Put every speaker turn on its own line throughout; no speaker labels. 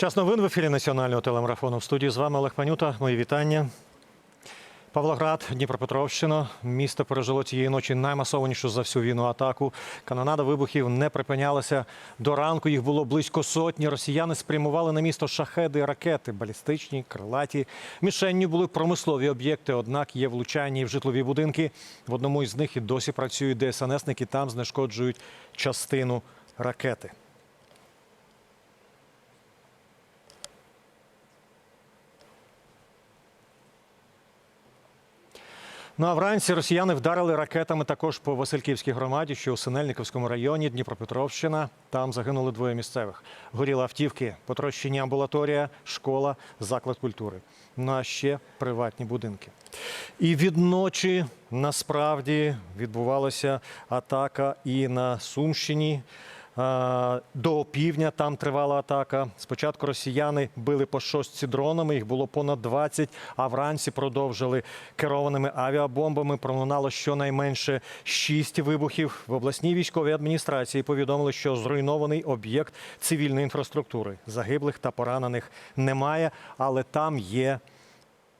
Час новин в ефірі національного телемарафону. В студії з вами Олег Панюта. Мої вітання. Павлоград, Дніпропетровщина. Місто пережило цієї ночі наймасованішу за всю війну атаку. Канонада вибухів не припинялася. До ранку їх було близько сотні. Росіяни спрямували на місто шахеди, ракети, балістичні, крилаті. Мішенню були промислові об'єкти, однак є влучання і в житлові будинки. В одному із них і досі працюють ДСНСники. Там знешкоджують частину ракети. Ну а вранці росіяни вдарили ракетами також по Васильківській громаді, що у Синельниковському районі Дніпропетровщина. Там загинули двоє місцевих. Горіли автівки, потрощені амбулаторія, школа, заклад культури. Ну а ще приватні будинки. І відночі насправді відбувалася атака і на Сумщині. До півдня там тривала атака. Спочатку росіяни били по шостці дронами, їх було понад 20, а вранці продовжили керованими авіабомбами. Пролунало щонайменше 6 вибухів. В обласній військовій адміністрації повідомили, що зруйнований об'єкт цивільної інфраструктури. Загиблих та поранених немає, але там є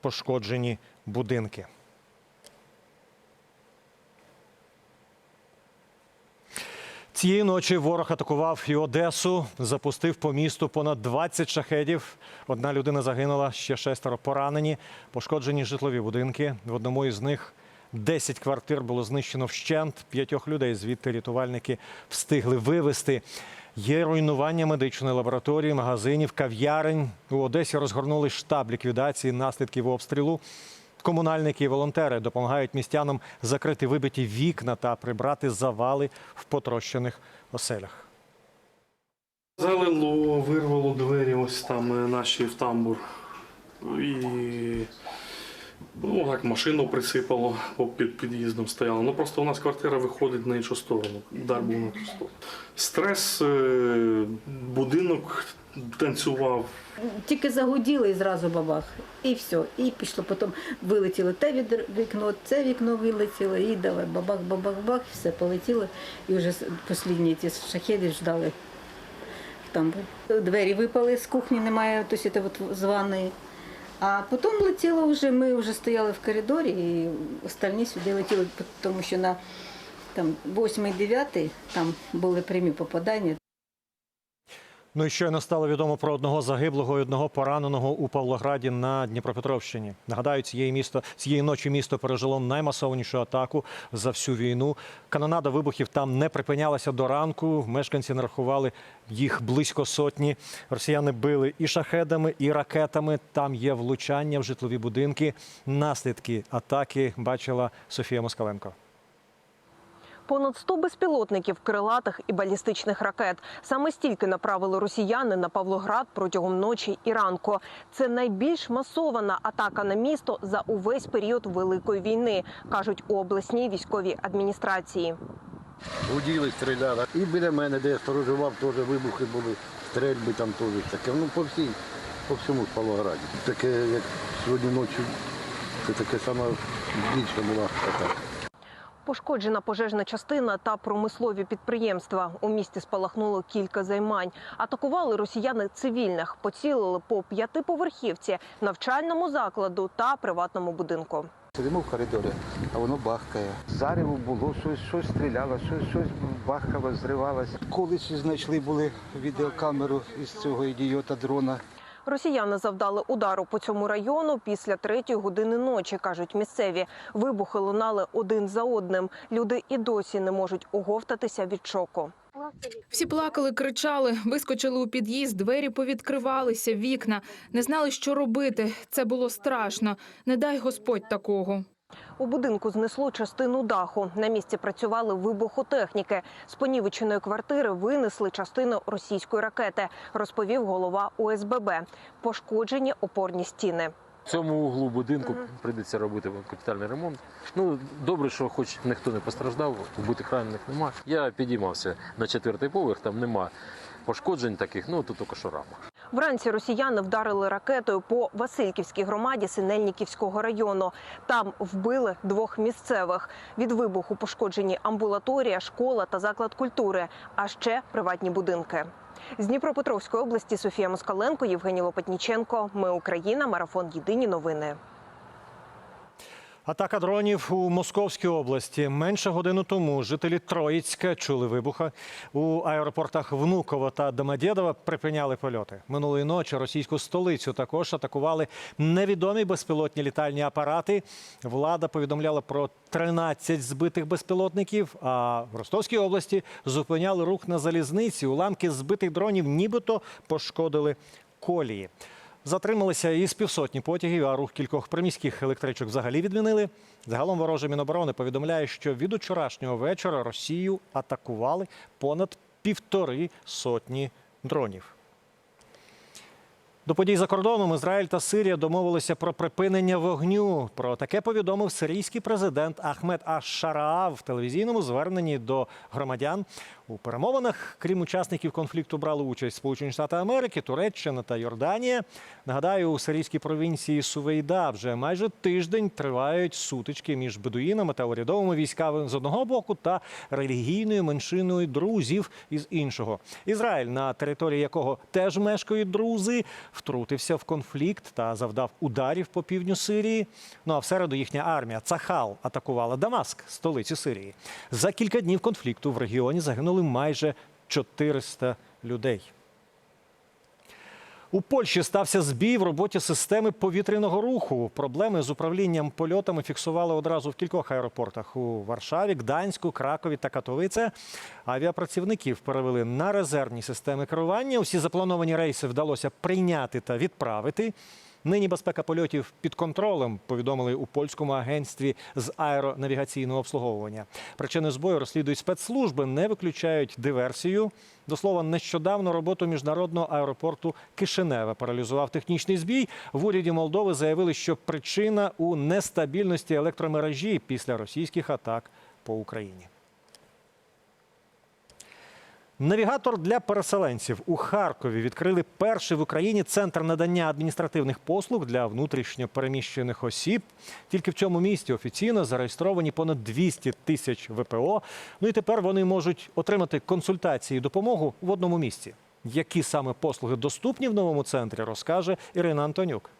пошкоджені будинки. Цієї ночі ворог атакував і Одесу, запустив по місту понад 20 шахедів. Одна людина загинула, ще шестеро поранені. Пошкоджені житлові будинки. В одному із них 10 квартир було знищено вщент. П'ятьох людей звідти рятувальники встигли вивезти. Є руйнування медичної лабораторії, магазинів, кав'ярень. У Одесі розгорнули штаб ліквідації наслідків обстрілу. Комунальники і волонтери допомагають містянам закрити вибиті вікна та прибрати завали в потрощених оселях.
Залило, вирвало двері ось там е, наші в тамбур. І ну, так, машину присипало, під під'їздом стояло. Ну просто у нас квартира виходить на іншу сторону. Удар був на ту сторону. Стрес, е, будинок танцював.
Тільки загуділи і зразу бабах. І все. І пішло. Потім вилетіло те вікно, це вікно вилетіло, і давай бабах, бабах, бах, і все полетіло. І вже останні ті шахеди ждали. Там двері випали з кухні, немає тобто от з ванної. А потім летіло вже, ми вже стояли в коридорі, і остальні сюди летіли, тому що на там 8-9 там були прямі попадання.
Ну і щойно стало відомо про одного загиблого і одного пораненого у Павлограді на Дніпропетровщині. Нагадаю, цієї місто цієї ночі місто пережило наймасованішу атаку за всю війну. Канонада вибухів там не припинялася до ранку. Мешканці нарахували їх близько сотні. Росіяни били і шахедами, і ракетами. Там є влучання в житлові будинки. Наслідки атаки бачила Софія Москаленко.
Понад 100 безпілотників, крилатих і балістичних ракет. Саме стільки направили росіяни на Павлоград протягом ночі і ранку. Це найбільш масована атака на місто за увесь період Великої війни, кажуть у обласній військовій адміністрації.
Гуділи, стріляли. І біля мене, де я сторожував, теж вибухи були, стрельби там теж таке. Ну, по всій, по всьому Павлограді. Таке, як сьогодні ночі, це таке саме більше була атака.
Пошкоджена пожежна частина та промислові підприємства. У місті спалахнуло кілька займань. Атакували росіяни цивільних, поцілили по п'ятиповерхівці, навчальному закладу та приватному будинку.
Сидимо в коридорі, а воно бахкає. Зарево було, щось, щось стріляло, щось, щось бахкало, зривалося. Колись знайшли були відеокамеру із цього ідіота дрона.
Росіяни завдали удару по цьому району після третьої години ночі, кажуть місцеві. Вибухи лунали один за одним. Люди і досі не можуть оговтатися від шоку.
Всі плакали, кричали, вискочили у під'їзд, двері повідкривалися, вікна. Не знали, що робити. Це було страшно. Не дай Господь такого.
У будинку знесло частину даху. На місці працювали вибухотехніки. З понівеченої квартири винесли частину російської ракети, розповів голова ОСББ. Пошкоджені опорні стіни.
В цьому углу будинку прийдеться робити капітальний ремонт. Ну добре, що хоч ніхто не постраждав, вбитих ранених нема. Я підіймався на четвертий поверх, там нема пошкоджень таких, ну тут тільки що рама.
Вранці росіяни вдарили ракетою по Васильківській громаді Синельниківського району. Там вбили двох місцевих. Від вибуху пошкоджені амбулаторія, школа та заклад культури, а ще приватні будинки. З Дніпропетровської області Софія Москаленко, Євгеній Лопатніченко. Ми Україна. Марафон. Єдині новини.
Атака дронів у Московській області. Менше годину тому жителі Троїцька чули вибуха. У аеропортах Внуково та Домодєдово припиняли польоти. Минулої ночі російську столицю також атакували невідомі безпілотні літальні апарати. Влада повідомляла про 13 збитих безпілотників. А в Ростовській області зупиняли рух на залізниці. Уламки збитих дронів нібито пошкодили колії. Затрималися із півсотні потягів, а рух кількох приміських електричок взагалі відмінили. Загалом вороже Міноборони повідомляє, що від учорашнього вечора Росію атакували понад півтори сотні дронів. До подій за кордоном Ізраїль та Сирія домовилися про припинення вогню. Про таке повідомив сирійський президент Ахмед Аш-Шараа в телевізійному зверненні до громадян. У перемовинах, крім учасників конфлікту, брали участь Сполучені Штати Америки, Туреччина та Йорданія. Нагадаю, у сирійській провінції Сувейда вже майже тиждень тривають сутички між бедуїнами та урядовими військами з одного боку та релігійною меншиною друзів із іншого. Ізраїль, на території якого теж мешкають друзи, втрутився в конфлікт та завдав ударів по півдню Сирії. Ну а в середу їхня армія Цахал атакувала Дамаск, столицю Сирії. За кілька днів конфлікту в регіоні загинули майже 400 людей. У Польщі стався збій в роботі системи повітряного руху. Проблеми з управлінням польотами фіксували одразу в кількох аеропортах у Варшаві, Гданську, Кракові та Катовице. Авіапрацівників перевели на резервні системи керування. Усі заплановані рейси вдалося прийняти та відправити. Нині безпека польотів під контролем, повідомили у польському агентстві з аеронавігаційного обслуговування. Причини збою розслідують спецслужби, не виключають диверсію. До слова, нещодавно роботу міжнародного аеропорту Кишинева паралізував технічний збій. В уряді Молдови заявили, що причина у нестабільності електромережі після російських атак по Україні. Навігатор для переселенців у Харкові відкрили перший в Україні центр надання адміністративних послуг для внутрішньо переміщених осіб. Тільки в цьому місті офіційно зареєстровані понад 200 тисяч ВПО. Ну і тепер вони можуть отримати консультації і допомогу в одному місці. Які саме послуги доступні в новому центрі, розкаже Ірина Антонюк.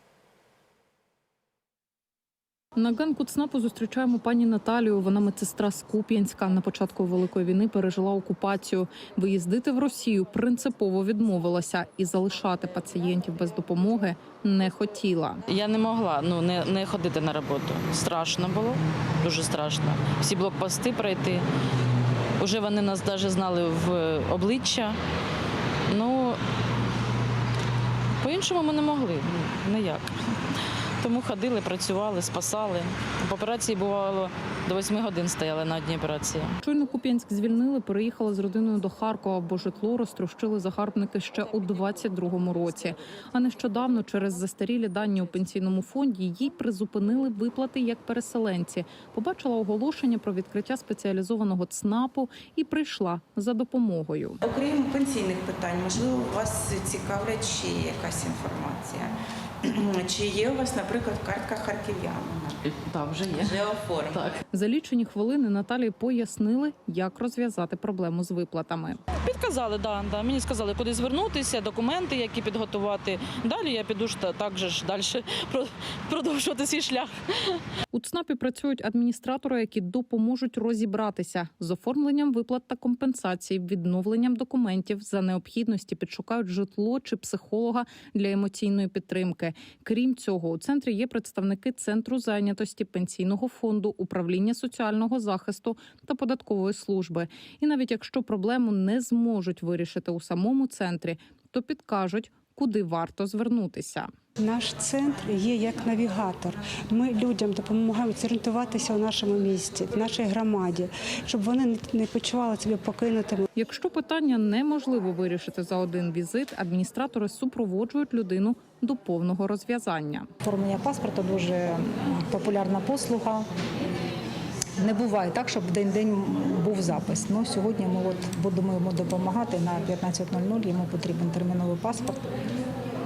На ганку ЦНАПу зустрічаємо пані Наталію. Вона медсестра з Куп'янська. На початку великої війни пережила окупацію. Виїздити в Росію принципово відмовилася і залишати пацієнтів без допомоги не хотіла.
Я не могла ну не, не ходити на роботу. Страшно було, дуже страшно. Всі блокпости пройти. Уже вони нас навіть знали в обличчя. Ну по-іншому ми не могли. ну, Ніяк. Тому ходили, працювали, спасали. По операції бувало до 8 годин стояли на одній операції.
Щойно Куп'янськ звільнили, переїхала з родиною до Харкова, бо житло розтрощили загарбники ще у 22-му році. А нещодавно через застарілі дані у пенсійному фонді їй призупинили виплати як переселенці. Побачила оголошення про відкриття спеціалізованого ЦНАПу і прийшла за допомогою.
Окрім пенсійних питань, можливо, вас цікавлять ще якась інформація. Чи є у вас, наприклад, картка харків'янина?
Так, вже є.
Вже оформлена.
Так.
За лічені хвилини Наталії пояснили, як розв'язати проблему з виплатами.
Підказали, да, да. Мені сказали, куди звернутися, документи, які підготувати. Далі я піду ж та- так же ж далі про- продовжувати свій шлях.
У ЦНАПі працюють адміністратори, які допоможуть розібратися з оформленням виплат та компенсацій, відновленням документів за необхідності, підшукають житло чи психолога для емоційної підтримки. Крім цього, у центрі є представники центру зайнятості, пенсійного фонду, управління соціального захисту та податкової служби. І навіть якщо проблему не зможуть вирішити у самому центрі, то підкажуть, куди варто звернутися.
Наш центр є як навігатор. Ми людям допомагаємо зорієнтуватися у нашому місті, в нашій громаді, щоб вони не- почували себе покинутими.
Якщо питання неможливо вирішити за один візит, адміністратори супроводжують людину до повного розв'язання.
Оформлення паспорта дуже популярна послуга.
Не буває так, щоб день-день був запис. Ну, сьогодні ми от будемо йому допомагати на 15.00, йому потрібен терміновий паспорт.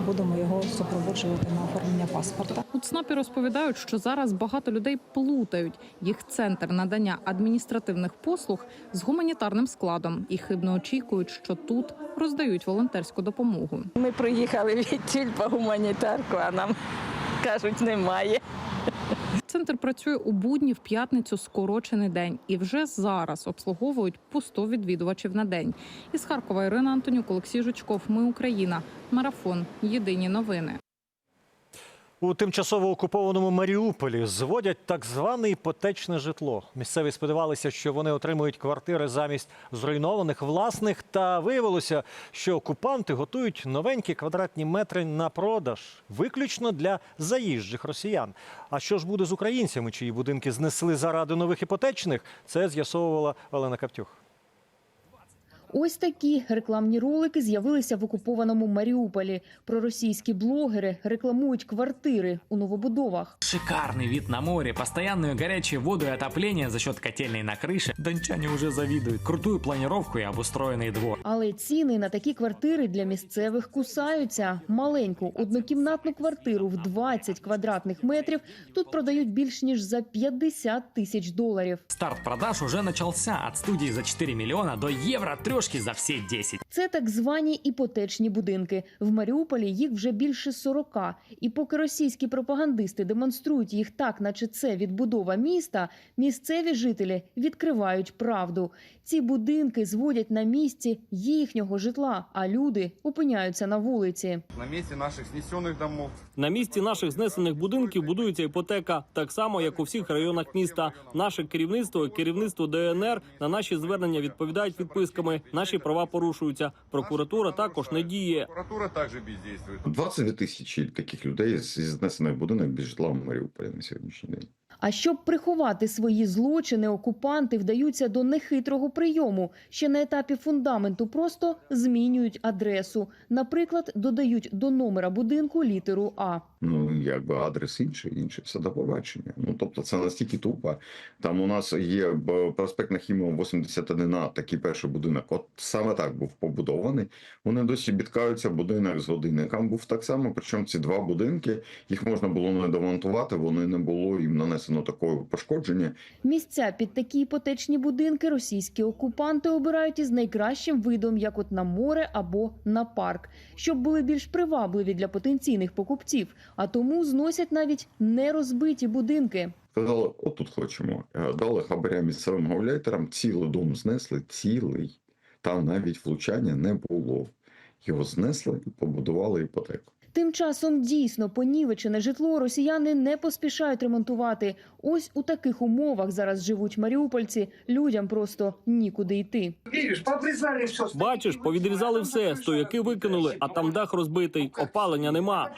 Будемо його супроводжувати на оформлення паспорта.
У ЦНАПі розповідають, що зараз багато людей плутають їх центр надання адміністративних послуг з гуманітарним складом і хибно очікують, що тут роздають волонтерську допомогу.
Ми приїхали відтіль по гуманітарку, а нам кажуть, немає.
Центр працює у будні в п'ятницю скорочений день і вже зараз обслуговують по 100 відвідувачів на день. Із Харкова Ірина Антонюк, Олексій Жучков. Ми Україна. Марафон. Єдині новини.
У тимчасово окупованому Маріуполі зводять так зване іпотечне житло. Місцеві сподівалися, що вони отримують квартири замість зруйнованих власних. Та виявилося, що окупанти готують новенькі квадратні метри на продаж, виключно для заїжджих росіян. А що ж буде з українцями, чиї будинки знесли заради нових іпотечних? Це з'ясовувала Олена Каптюх.
Ось такі рекламні ролики з'явилися в окупованому Маріуполі. Проросійські блогери рекламують квартири у новобудовах.
Шикарный вид на море, постоянную горячую воду и отопление за счет котельной на крыше. Дончане уже завидуют. Крутую планировку и обустроенный двор.
Але ціни на такі квартири для місцевих кусаються. Маленьку однокімнатну квартиру в 20 квадратних метрів тут продають більш ніж за 50 тисяч доларів.
Старт продаж уже начался от студии за 4 миллиона до евро трешки за все 10.
Це так звані іпотечні будинки. В Маріуполі їх вже більше 40. І поки російські пропагандисти демонструють їх так, наче це відбудова міста, місцеві жителі відкривають правду. Ці будинки зводять на місці їхнього житла, а люди опиняються на вулиці.
На місці наших знесених домов.
На місці наших знесених будинків будується іпотека, так само як у всіх районах міста. Наше керівництво, керівництво ДНР на наші звернення відповідають відписками. Наші права порушуються. Прокуратура також не діє.
Прокуратура також бездействує.
22 тисячі таких людей з із знесених будинок без житла в Маріуполі на сьогоднішній день.
А щоб приховати свої злочини, окупанти вдаються до нехитрого прийому. Ще на етапі фундаменту просто змінюють адресу. Наприклад, додають до номера будинку літеру А.
Ну якби адрес інший, інше все до побачення. Ну тобто це настільки тупо. Там у нас є проспект Нахімова 81 а такий перший будинок. От саме так був побудований. Вони досі бідкаються будинок з годинником. Був так само. Причому ці два будинки їх можна було не демонтувати. Вони не було їм нанесено такого пошкодження.
Місця під такі іпотечні будинки російські окупанти обирають із найкращим видом, як от на море або на парк, щоб були більш привабливі для потенційних покупців. А тому зносять навіть нерозбиті будинки.
Сказали, отут хочемо. Е, Дали хабаря місцевим гауляйтерам, цілий дом знесли, цілий. Там навіть влучання не було. Його знесли і побудували іпотеку.
Тим часом дійсно понівечене житло росіяни не поспішають ремонтувати. Ось у таких умовах зараз живуть маріупольці. Людям просто нікуди йти.
Бачиш, повідрізали все, стояки викинули, а там дах розбитий, опалення нема.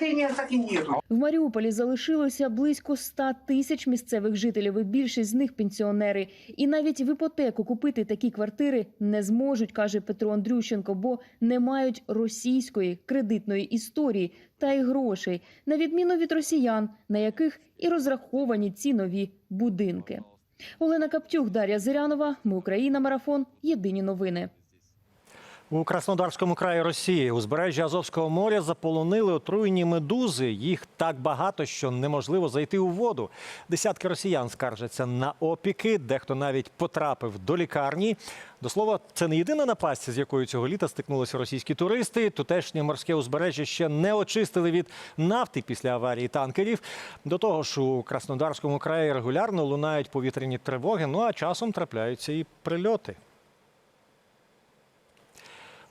В Маріуполі залишилося близько 100 тисяч місцевих жителів. і Більшість з них пенсіонери. І навіть в іпотеку купити такі квартири не зможуть, каже Петро Андрющенко, бо не мають російської кредитної історії та й грошей, на відміну від росіян, на яких і розраховані ці нові будинки. Олена Каптюх, Дар'я Зирянова. Ми Україна. Марафон. Єдині новини.
У Краснодарському краї Росії узбережжя Азовського моря заполонили отруєні медузи. Їх так багато, що неможливо зайти у воду. Десятки росіян скаржаться на опіки, дехто навіть потрапив до лікарні. До слова, це не єдина напасть, з якою цього літа стикнулися російські туристи. Тутешнє морське узбережжя ще не очистили від нафти після аварії танкерів. До того ж, у Краснодарському краї регулярно лунають повітряні тривоги. Ну а часом трапляються і прильоти.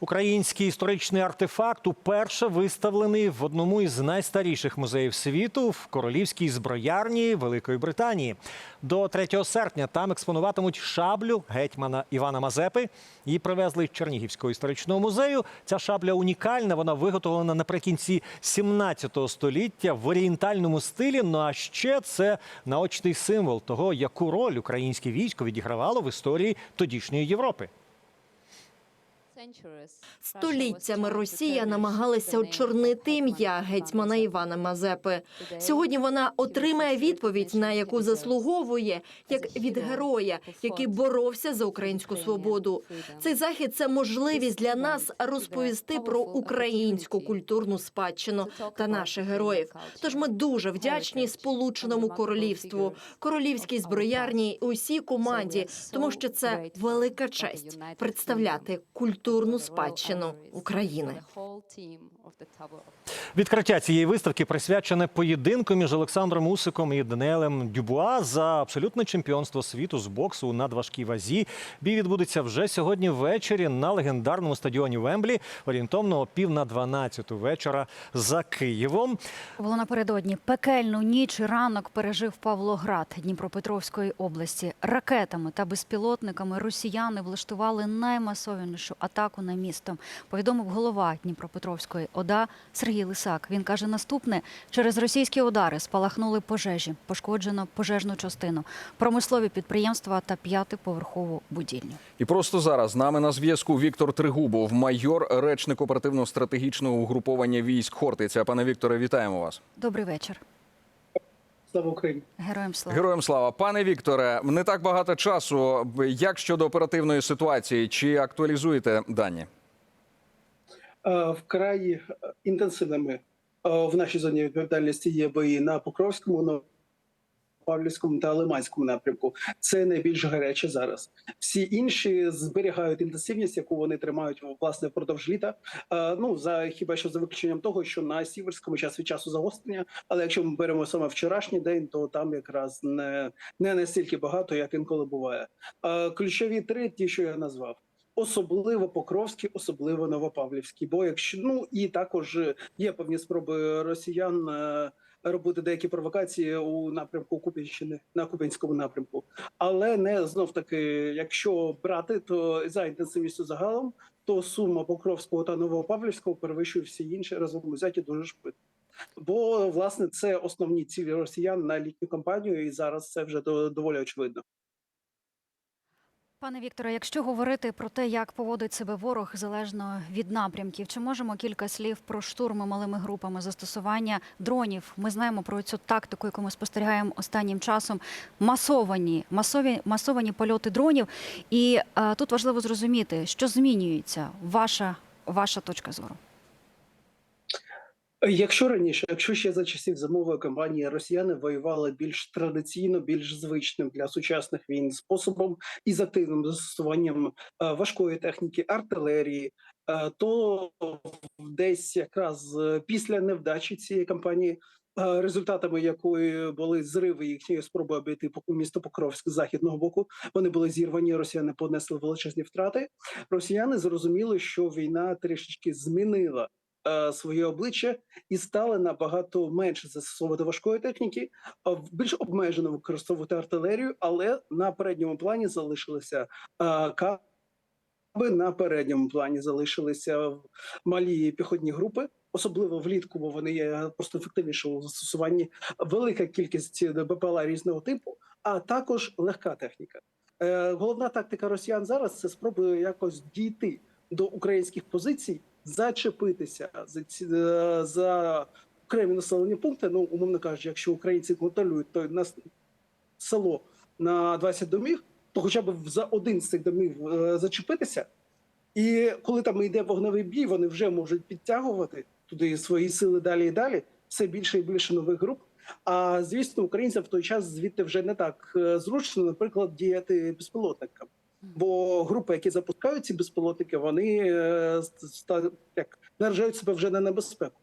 Український історичний артефакт уперше виставлений в одному із найстаріших музеїв світу в королівській зброярні Великої Британії. До 3 серпня там експонуватимуть шаблю гетьмана Івана Мазепи. Її привезли з Чернігівського історичного музею. Ця шабля унікальна. Вона виготовлена наприкінці 17 століття в орієнтальному стилі. Ну а ще це наочний символ того, яку роль українське військо відігравало в історії тодішньої Європи.
Століттями Росія намагалася очорнити ім'я гетьмана Івана Мазепи. Сьогодні вона отримає відповідь, на яку заслуговує, як від героя, який боровся за українську свободу. Цей захід це можливість для нас розповісти про українську культурну спадщину та наших героїв. Тож ми дуже вдячні Сполученому Королівству, королівській зброярні усій команді, тому що це велика честь представляти культурну спадщину України.
Відкриття цієї виставки присвячене поєдинку між Олександром Усиком і Даниелем Дюбуа за абсолютне чемпіонство світу з боксу у надважкій вазі. Бій відбудеться вже сьогодні ввечері на легендарному стадіоні Вемблі, орієнтовно о пів на 12 вечора за Києвом.
Було напередодні пекельну ніч і ранок пережив Павлоград Дніпропетровської області. Ракетами та безпілотниками росіяни влаштували наймасовішу атаку на місто. Повідомив голова Дніпропетровської ОДА Сергій Лисак. Він каже, наступне через російські удари спалахнули пожежі, пошкоджено пожежну частину, промислові підприємства та п'ятиповерхову будівлю.
І просто зараз з нами на зв'язку Віктор Тригубов, майор, речник оперативно-стратегічного угруповання військ Хортиця. Пане Вікторе, вітаємо вас.
Добрий вечір.
Слава Україні!
Героям слава.
Героям слава, пане Вікторе. Не так багато часу. Як щодо оперативної ситуації, чи актуалізуєте дані?
Е, Вкрай е, інтенсивними е, в нашій зоні відповідальності є бої на Покровському, на Павлівському та Лиманському напрямку. Це найбільш гаряче зараз. Всі інші зберігають інтенсивність, яку вони тримають власне впродовж літа. Е, Ну за хіба що за виключенням того, що на Сіверському час від часу загострення. Але якщо ми беремо саме вчорашній день, то там якраз не, не настільки багато, як інколи буває. Е, Ключові три, ті, що я назвав. Особливо Покровський, особливо Новопавлівський. Бо якщо ну і також є певні спроби росіян е, робити деякі провокації у напрямку Куп'янщини на Куп'янському напрямку, але не знов таки, якщо брати, то за інтенсивністю загалом, то сума Покровського та Новопавлівського перевищує всі інші разом взяті дуже швидко. Бо власне це основні цілі росіян на літню кампанію, і зараз це вже до- доволі очевидно.
Пане Вікторе, якщо говорити про те, як поводить себе ворог залежно від напрямків, чи можемо кілька слів про штурми малими групами застосування дронів? Ми знаємо про цю тактику, яку ми спостерігаємо останнім часом. Масовані, масові, масовані польоти дронів. І е, тут важливо зрозуміти, що змінюється ваша, ваша точка зору.
Якщо раніше, якщо ще за часів зимової кампанії росіяни воювали більш традиційно, більш звичним для сучасних війн способом і з активним застосуванням е, важкої техніки, артилерії, е, то десь якраз е, після невдачі цієї кампанії. Результатами якої були зриви їхньої спроби обійти місто Покровськ з західного боку, вони були зірвані. Росіяни понесли величезні втрати. Росіяни зрозуміли, що війна трішечки змінила своє обличчя і стали набагато менше застосовувати важкої техніки, більш обмежено використовувати артилерію, але на передньому плані залишилися е, каби, на передньому плані залишилися малі піхотні групи. Особливо влітку, бо вони є просто ефективніше у застосуванні. Велика кількість БПЛА різного типу, а також легка техніка. Е, головна тактика росіян зараз це спроби якось дійти до українських позицій, зачепитися за ці е, за окремі населені пункти. Ну, умовно кажучи, якщо українці контролюють то нас село на 20 домів, то хоча б за один з цих домів е, зачепитися. І коли там йде вогневий бій, вони вже можуть підтягувати туди свої сили далі і далі. Все більше і більше нових груп. А звісно, українцям в той час звідти вже не так е, зручно, наприклад, діяти безпілотникам. Бо групи, які запускають ці безпілотники, вони е, як наражають себе вже на небезпеку.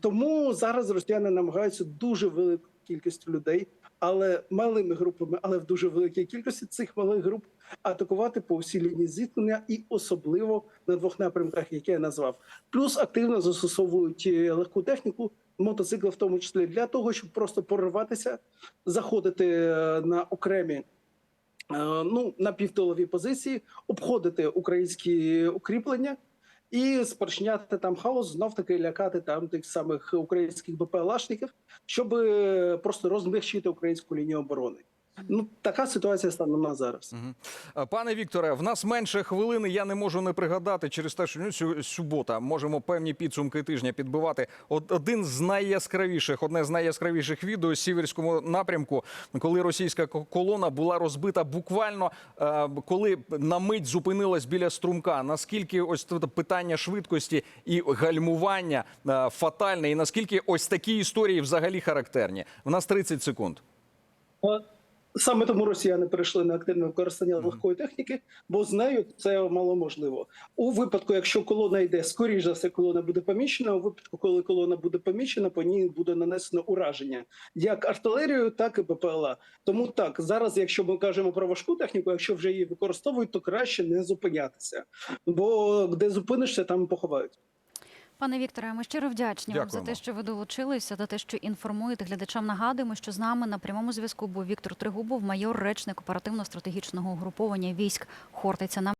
Тому зараз росіяни намагаються дуже велику кількість людей, але малими групами, але в дуже великій кількості цих малих груп атакувати по всій лінії зіткнення і особливо на двох напрямках, які я назвав. Плюс активно застосовують е, легку техніку, мотоцикли, в тому числі для того, щоб просто прориватися, заходити е, на окремі. Е, Ну, на півтиловій позиції, обходити українські укріплення і спорчняти там хаос, знов таки лякати там тих самих українських БПЛАшників, щоб просто розмягчити українську лінію оборони. Ну така ситуація станом на зараз.
Е, Пане Вікторе, в нас менше хвилини. Я не можу не пригадати через те, що ну, сю- субота можемо певні підсумки тижня підбивати. От один з найяскравіших, одне з найяскравіших відео з сіверському напрямку, коли російська колона була розбита буквально е, коли на мить зупинилась біля струмка. Наскільки ось тут питання швидкості і гальмування е, фатальне, і наскільки ось такі історії взагалі характерні? В нас 30 секунд.
Саме тому росіяни перейшли на активне використання легкої техніки, бо з нею це мало можливо. У випадку, якщо колона йде, скоріш за все, колона буде помічена. У випадку, коли колона буде помічена, по ній буде нанесено ураження як артилерією, так і БПЛА. Тому так зараз, якщо ми кажемо про важку техніку, якщо вже її використовують, то краще не зупинятися, бо де зупинишся, там поховають.
Пане Вікторе, ми щиро вдячні вам за те, що ви долучилися, за те, що інформуєте глядачам. Нагадуємо, що з нами на прямому зв'язку був Віктор Тригубов, майор, речник оперативно-стратегічного угруповання військ Хортиця.